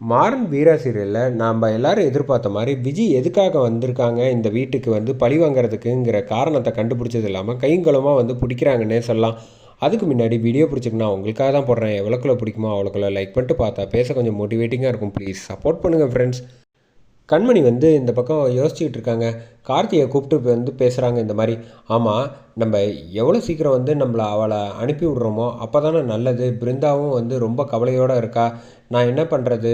மாறன் வீரா சீரியலில் நாம் எல்லாரும் எதிர்பார்த்த மாதிரி விஜய் எதுக்காக வந்திருக்காங்க? இந்த வீட்டுக்கு வந்து பழி வாங்குறதுக்குங்கிற காரணத்தை கண்டுபிடிச்சது இல்லாமல் கைங்குளமாக வந்து பிடிக்கிறாங்கன்னே சொல்லலாம். அதுக்கு முன்னாடி வீடியோ பிடிச்சிருக்குன்னா உங்களுக்காக தான் போடுறேன். எவ்வளோக்குள்ள பிடிக்குமோ அவ்வளோக்குள்ள லைக் பண்ணிட்டு பார்த்தா பேச கொஞ்சம் மோட்டிவேட்டிங்காக இருக்கும். ப்ளீஸ் சப்போர்ட் பண்ணுங்கள் ஃப்ரெண்ட்ஸ் கண்மணி வந்து இந்த பக்கம் யோசிச்சுக்கிட்டு இருக்காங்க. கார்த்தியை கூப்பிட்டு வந்து பேசுகிறாங்க இந்த மாதிரி. ஆமாம் நம்ம எவ்வளோ சீக்கிரம் வந்து நம்மளை அவளை அனுப்பி விட்றோமோ அப்போ தானே நல்லது. பிருந்தாவும் வந்து ரொம்ப கவலையோடு இருக்கா. நான் என்ன பண்ணுறது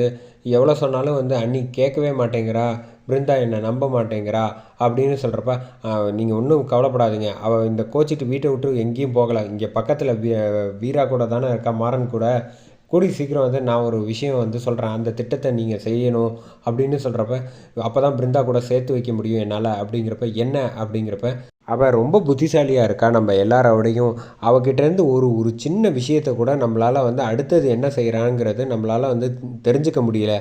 எவ்வளோ சொன்னாலும் வந்து அன்னி கேட்கவே மாட்டேங்கிறா. பிருந்தா என்னை நம்ப மாட்டேங்கிறா அப்படின்னு சொல்கிறப்ப நீங்கள் ஒன்றும் கவலைப்படாதீங்க. அவள் இந்த கோச்சிட்டு வீட்டை விட்டு எங்கேயும் போகலை. இங்கே பக்கத்தில் வீ வீரா கூட தானே இருக்கா. மாறன் கூட. கூடி சீக்கிரம் வந்து நான் ஒரு விஷயம் வந்து சொல்கிறேன் அந்த திட்டத்தை நீங்கள் செய்யணும் அப்படின்னு சொல்கிறப்ப அப்போ தான் பிருந்தா கூட சேர்த்து வைக்க முடியும் என்னால் அப்படிங்கிறப்ப என்ன அப்படிங்கிறப்ப அவள் ரொம்ப புத்திசாலியாக இருக்கா? நம்ம எல்லாரோடையும் அவகிட்டேருந்து ஒரு ஒரு சின்ன விஷயத்தை கூட நம்மளால் வந்து அடுத்தது என்ன செய்கிறாங்கிறது நம்மளால் வந்து தெரிஞ்சுக்க முடியல.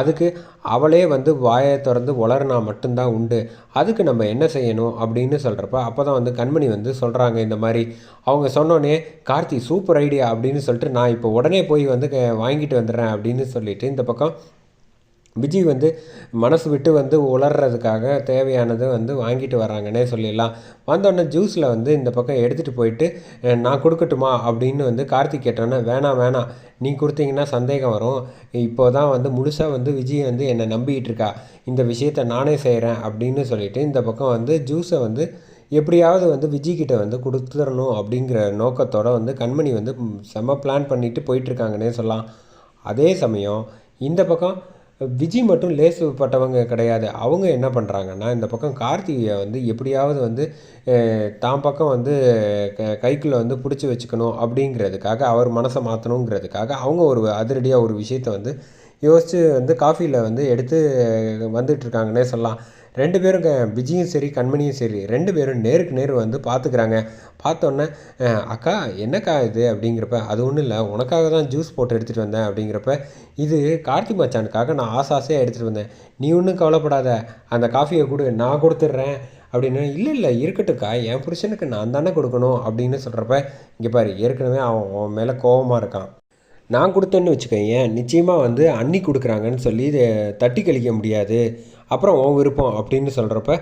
அதுக்கு அவளே வந்து வாயை திறந்து வளர்னா மட்டும்தான் உண்டு. அதுக்கு நம்ம என்ன செய்யணும் அப்படின்னு சொல்கிறப்ப அப்போ தான் வந்து கண்மணி வந்து சொல்கிறாங்க இந்த மாதிரி. அவங்க சொன்னோன்னே கார்த்தி சூப்பர் ஐடியா அப்படின்னு சொல்லிட்டு நான் இப்போ உடனே போய் வந்து வாங்கிட்டு வந்துடுறேன் அப்படின்னு சொல்லிட்டு இந்த பக்கம் விஜய் வந்து மனசு விட்டு வந்து உளர்றதுக்காக தேவையானது வந்து வாங்கிட்டு வராங்கன்னே சொல்லிடலாம். வந்தோடனே ஜூஸில் வந்து இந்த பக்கம் எடுத்துகிட்டு போயிட்டு நான் கொடுக்கட்டுமா? அப்படின்னு வந்து கார்த்திக் கேட்டோன்னே வேணாம் வேணாம். நீ கொடுத்தீங்கன்னா சந்தேகம் வரும். இப்போ தான் வந்து முழுசாக வந்து விஜய் வந்து என்னை நம்பிக்கிட்டு இருக்கா. இந்த விஷயத்த நானே செய்கிறேன் அப்படின்னு சொல்லிட்டு இந்த பக்கம் வந்து ஜூஸை வந்து எப்படியாவது வந்து விஜய்கிட்ட வந்து கொடுத்துடணும் அப்படிங்கிற நோக்கத்தோடு வந்து கண்மணி வந்து செம்ம பிளான் பண்ணிவிட்டு போயிட்டுருக்காங்கன்னே சொல்லலாம். அதே சமயம் இந்த பக்கம் விஜய் மட்டும் லேசுப்பட்டவங்க கிடையாது. அவங்க என்ன பண்ணுறாங்கன்னா இந்த பக்கம் கார்த்திகையை வந்து எப்படியாவது வந்து தான் பக்கம் வந்து க கைக்குள்ளே வந்து பிடிச்சி வச்சுக்கணும் அப்படிங்கிறதுக்காக அவர் மனசை மாற்றணுங்கிறதுக்காக அவங்க ஒரு அதிரடியாக ஒரு விஷயத்தை வந்து யோசித்து வந்து காஃபியில் வந்து எடுத்து வந்துட்டுருக்காங்கன்னே சொல்லலாம். ரெண்டு பேரும் விஜயும் சரி கண்மணியும் சரி ரெண்டு பேரும் நேருக்கு நேர் வந்து பார்த்துக்கிறாங்க பார்த்தோன்னே அக்கா என்னக்கா இது? அப்படிங்கிறப்ப அது ஒன்றும் இல்லை. உனக்காக தான் ஜூஸ் போட்டு எடுத்துகிட்டு வந்தேன். அப்படிங்கிறப்ப இது கார்த்திக் மச்சானுக்காக நான் ஆசை ஆசையாக எடுத்துகிட்டு வந்தேன். நீ ஒன்றும் கவலைப்படாத. அந்த காஃபியை கொடு. நான் கொடுத்துட்றேன். அப்படின்னு இல்லை இல்லை. இருக்கட்டும்க்கா. என் புருஷனுக்கு நான் தானே கொடுக்கணும். அப்படின்னு சொல்கிறப்ப இங்கே பாரு. ஏற்கனவே அவன் அவன் மேலே கோபமாக இருக்கான். நான் கொடுத்தேன்னு வச்சுக்கோங்க நிச்சயமாக வந்து அன்னி கொடுக்குறாங்கன்னு சொல்லி தட்டி கழிக்க முடியாது. அப்புறம் உன் விருப்பம் அப்படின்னு சொல்கிறப்ப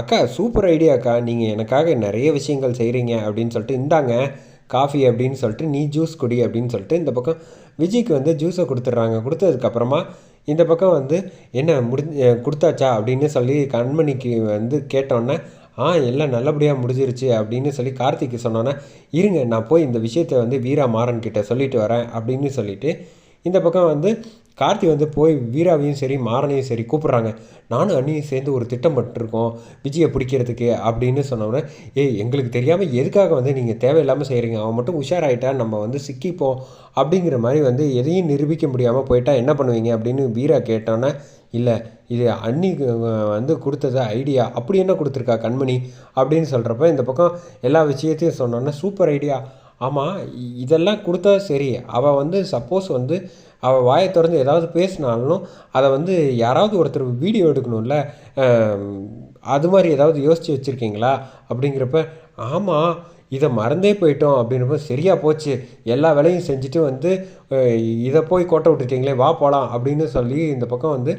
அக்கா சூப்பர் ஐடியாக்கா நீங்கள் எனக்காக நிறைய விஷயங்கள் செய்கிறீங்க அப்படின்னு சொல்லிட்டு இந்தாங்க காஃபி அப்படின்னு சொல்லிட்டு நீ ஜூஸ் குடி அப்படின்னு சொல்லிட்டு இந்த பக்கம் விஜய்க்கு வந்து ஜூஸை கொடுத்துட்றாங்க. கொடுத்ததுக்கப்புறமா இந்த பக்கம் வந்து என்ன முடி கொடுத்தாச்சா? அப்படின்னு சொல்லி கண்மணிக்கு வந்து கேட்டோன்னே ஆ எல்லாம் நல்லபடியாக முடிஞ்சிருச்சு அப்படின்னு சொல்லி கார்த்திக்கு சொன்னோன்னே இருங்க நான் போய் இந்த விஷயத்தை வந்து வீரா மாறன் கிட்ட சொல்லிட்டு வரேன் அப்படின்னு சொல்லிட்டு இந்த பக்கம் வந்து கார்த்தி வந்து போய் வீராவையும் சரி மாறனையும் சரி கூப்பிட்றாங்க. நானும் அண்ணியும் சேர்ந்து ஒரு திட்டம் பட்டிருக்கோம் விஜயை பிடிக்கிறதுக்கு அப்படின்னு சொன்னோன்னே ஏய் எங்களுக்கு தெரியாமல் எதுக்காக வந்து நீங்கள் தேவையில்லாமல் செய்கிறீங்க அவன் மட்டும் உஷாராயிட்டா நம்ம வந்து சிக்கிப்போம். அப்படிங்கிற மாதிரி வந்து எதையும் நிரூபிக்க முடியாமல் போயிட்டா என்ன பண்ணுவீங்க அப்படின்னு வீரா கேட்டோன்னே இல்லை இது அண்ணி வந்து கொடுத்தது ஐடியா. அப்படி என்ன கொடுத்துருக்கா கண்மணி? அப்படின்னு சொல்கிறப்ப இந்த பக்கம் எல்லா விஷயத்தையும் சொன்னோன்னே சூப்பர் ஐடியா. ஆமாம் இதெல்லாம் கொடுத்தா சரி. அவள் வந்து சப்போஸ் வந்து அவள் வாயை திறந்து ஏதாவது பேசினாலும் அதை வந்து யாராவது ஒருத்தர் வீடியோ எடுக்கணும்ல அது மாதிரி ஏதாவது யோசித்து வச்சுருக்கீங்களா? அப்படிங்கிறப்ப ஆமாம் இதை மறந்தே போயிட்டோம் அப்படின்றப்ப சரியாக போச்சு. எல்லா வேலையும் செஞ்சுட்டு வந்து இதை போய் கோட்டை விட்டுட்டீங்களே வா போகலாம் அப்படின்னு சொல்லி இந்த பக்கம் வந்து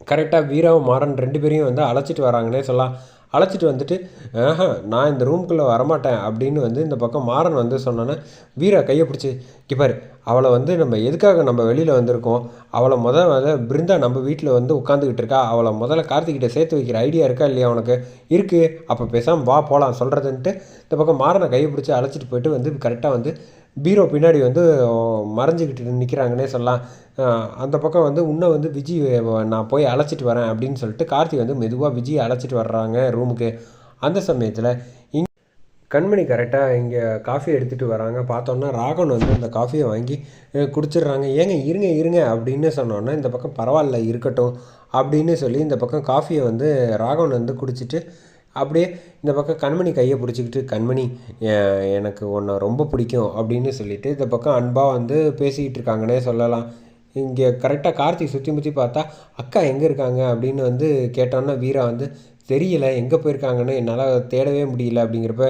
கரெக்டாக வீராவும் மாறன் ரெண்டு பேரையும் வந்து அழைச்சிட்டு வராங்கன்னே சொல்லலாம். அழைச்சிட்டு வந்துட்டு ஆஹா நான் இந்த ரூம்குள்ளே வரமாட்டேன் அப்படின்னு வந்து இந்த பக்கம் மாறன் வந்து சொன்னோன்னே வீரா கையை பிடிச்சி கிப்பார் அவளை வந்து நம்ம எதுக்காக நம்ம வெளியில் வந்திருக்கோம்? அவளை முதல் வந்து பிருந்தா நம்ம வீட்டில் வந்து உட்காந்துக்கிட்டு இருக்கா? அவளை முதல்ல கார்த்திகிட்ட சேர்த்து வைக்கிற ஐடியா இருக்கா இல்லையா உனக்கு? இருக்குது அப்போ பேசாமல் வா போகலாம் சொல்கிறதுன்ட்டு இந்த பக்கம் மாறனை கையை பிடிச்சி அழைச்சிட்டு போயிட்டு வந்து கரெக்டாக வந்து பீரோ பின்னாடி வந்து மறைஞ்சிக்கிட்டு நிற்கிறாங்கன்னே சொல்லலாம். அந்த பக்கம் வந்து இன்னும் வந்து விஜய் நான் போய் அழைச்சிட்டு வரேன் அப்படின்னு சொல்லிட்டு கார்த்தி வந்து மெதுவாக விஜய் அழைச்சிட்டு வர்றாங்க ரூமுக்கு. அந்த சமயத்தில் இங் கண்மணி கரெக்டாக இங்கே காஃபி எடுத்துகிட்டு வராங்க. பார்த்தோன்னா ராகவன் வந்து அந்த காஃபியை வாங்கி குடிச்சிடுறாங்க. ஏங்க இருங்க இருங்க அப்படின்னு சொன்னோன்னா இந்த பக்கம் பரவாயில்ல இருக்கட்டும் அப்படின்னு சொல்லி இந்த பக்கம் காஃபியை வந்து ராகவன் வந்து குடிச்சிட்டு அப்படியே இந்த பக்கம் கண்மணி கையை பிடிச்சிக்கிட்டு கண்மணி எனக்கு உன்னை ரொம்ப பிடிக்கும் அப்படின்னு சொல்லிட்டு இந்த பக்கம் அன்பாக வந்து பேசிக்கிட்டு இருக்காங்கன்னே சொல்லலாம். இங்கே கரெக்டாக கார்த்திக் சுற்றி முற்றி பார்த்தா அக்கா எங்கே இருக்காங்க? அப்படின்னு வந்து கேட்டோன்னா வீரா வந்து தெரியல எங்கே போயிருக்காங்கன்னு என்னால் தேடவே முடியல அப்படிங்கிறப்ப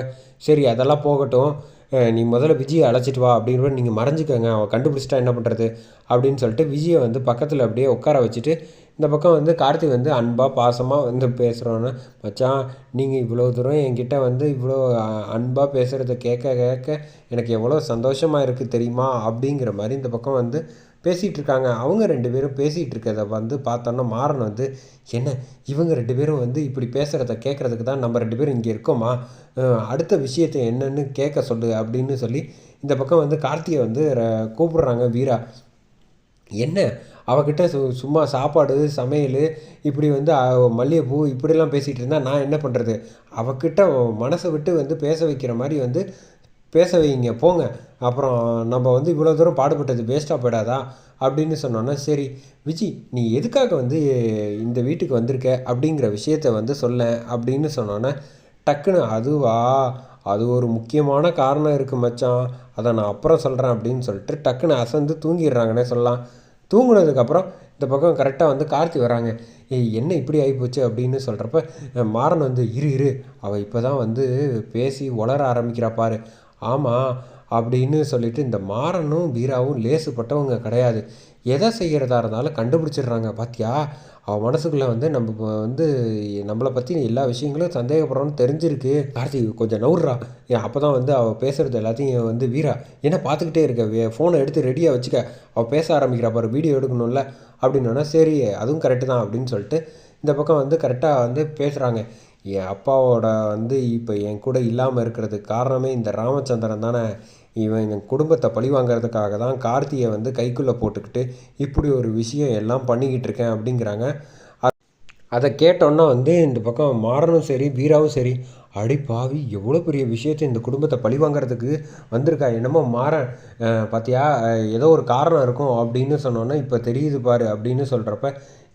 சரி அதெல்லாம் போகட்டும். நீ முதல்ல விஜயை அழைச்சிட்டு வா அப்படிங்கிற நீங்கள் மறைஞ்சிக்கோங்க அவன் கண்டுபிடிச்சிட்டா என்ன பண்ணுறது அப்படின்னு சொல்லிட்டு விஜயை வந்து பக்கத்தில் அப்படியே உட்கார வச்சுட்டு இந்த பக்கம் வந்து கார்த்திக் வந்து அன்பாக பாசமாக வந்து பேசுகிறோன்னு மச்சான் நீங்கள் இவ்வளோ தூரம் என்கிட்ட வந்து இவ்வளோ அன்பாக பேசுகிறத கேட்க கேட்க எனக்கு எவ்வளோ சந்தோஷமாக இருக்குது தெரியுமா? அப்படிங்கிற மாதிரி இந்த பக்கம் வந்து பேசிகிட்டு இருக்காங்க. அவங்க ரெண்டு பேரும் பேசிகிட்டு இருக்கிறத வந்து பார்த்தோன்னா மாறன் வந்து என்ன இவங்க ரெண்டு பேரும் வந்து இப்படி பேசுகிறத கேட்குறதுக்கு தான் நம்ம ரெண்டு பேரும் இங்கே இருக்கோமா? அடுத்த விஷயத்தை என்னன்னு கேட்க சொல்லு அப்படின்னு சொல்லி இந்த பக்கம் வந்து கார்த்திகை வந்து கூப்பிடுறாங்க வீரா. என்ன அவகிட்ட சு சும்மா சாப்பாடு சமையல் இப்படி வந்து மல்லிகைப்பூ இப்படிலாம் பேசிகிட்டு இருந்தால் நான் என்ன பண்ணுறது அவகிட்ட மனசை விட்டு வந்து பேச வைக்கிற மாதிரி வந்து பேச வைங்க போங்க. அப்புறம் நம்ம வந்து இவ்வளோ தூரம் பாடுபட்டது வேஸ்ட்டாக போயிடாதா? அப்படின்னு சொன்னோன்னா சரி விஜி நீ எதுக்காக வந்து இந்த வீட்டுக்கு வந்திருக்க? அப்படிங்கிற விஷயத்த வந்து சொல்ல அப்படின்னு சொன்னோன்னே டக்குன்னு அதுவா? அது ஒரு முக்கியமான காரணம் இருக்குது மச்சான். அதை நான் அப்புறம் சொல்கிறேன் அப்படின்னு சொல்லிட்டு டக்குன்னு அசந்து தூங்கிடுறாங்கன்னே சொல்லலாம். தூங்குனதுக்கப்புறம் இந்த பக்கம் கரெக்டாக வந்து கார்த்தி வராங்க. ஏய் என்ன இப்படி ஆகிப்போச்சு அப்படின்னு சொல்கிறப்ப மாறன் வந்து இரு இரு. அவள் இப்போ தான் வந்து பேசி உளர ஆரம்பிக்கிறா பாரு. ஆமாம் அப்படின்னு சொல்லிட்டு இந்த மாறனும் பீராவும் லேசுப்பட்டவங்க கிடையாது. எதை செய்கிறதா இருந்தாலும் கண்டுபிடிச்சிடுறாங்க. பார்த்தியா அவள் மனசுக்குள்ளே வந்து நம்ம வந்து நம்மளை பற்றி எல்லா விஷயங்களும் சந்தேகப்படுறோன்னு தெரிஞ்சிருக்கு. கார்த்தி கொஞ்சம் நவுறா ஏன் அப்போ தான் வந்து அவள் பேசுகிறது எல்லாத்தையும் வந்து வீரா. என்ன பார்த்துக்கிட்டே இருக்க? ஃபோனை எடுத்து ரெடியாக வச்சுக்க. அவள் பேச ஆரம்பிக்கிறா பாரு வீடியோ எடுக்கணும்ல. அப்படின்னோன்னா சரி அதுவும் கரெக்டு தான் அப்படின்னு சொல்லிட்டு இந்த பக்கம் வந்து கரெக்டாக வந்து பேசுகிறாங்க என் அப்பாவோட வந்து இப்போ என் கூட இல்லாமல் இருக்கிறதுக்கு காரணமே இந்த ராமச்சந்திரன் தானே. இவன் என் குடும்பத்தை பழி வாங்கிறதுக்காக தான் கார்த்தியை வந்து கைக்குள்ளே போட்டுக்கிட்டு இப்படி ஒரு விஷயம் எல்லாம் பண்ணிக்கிட்டு இருக்கேன் அப்படிங்கிறாங்க. அதை கேட்டோன்னா வந்து இந்த பக்கம் மாறனும் சரி வீராவும் சரி அடி பாவி எவ்வளோ பெரிய விஷயத்தை இந்த குடும்பத்தை பழி வாங்குறதுக்கு வந்திருக்கா என்னமோ மாற பார்த்தியா ஏதோ ஒரு காரணம் இருக்கும் அப்படின்னு சொன்னோன்னா இப்போ தெரியுது பாரு அப்படின்னு சொல்கிறப்ப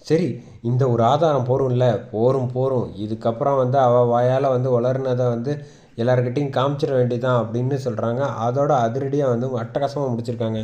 சரி இந்த ஒரு ஆதாரம் போரும்ல போரும் போரும். இதுக்கப்புறம் வந்து அவள் வாயால் வந்து வளர்னதை வந்து எல்லாருக்கிட்டையும் காமிச்சிட வேண்டியதான் அப்படின்னு சொல்கிறாங்க அதோட அதிரடியாக வந்து அட்டகாசமாக முடிச்சிருக்காங்க.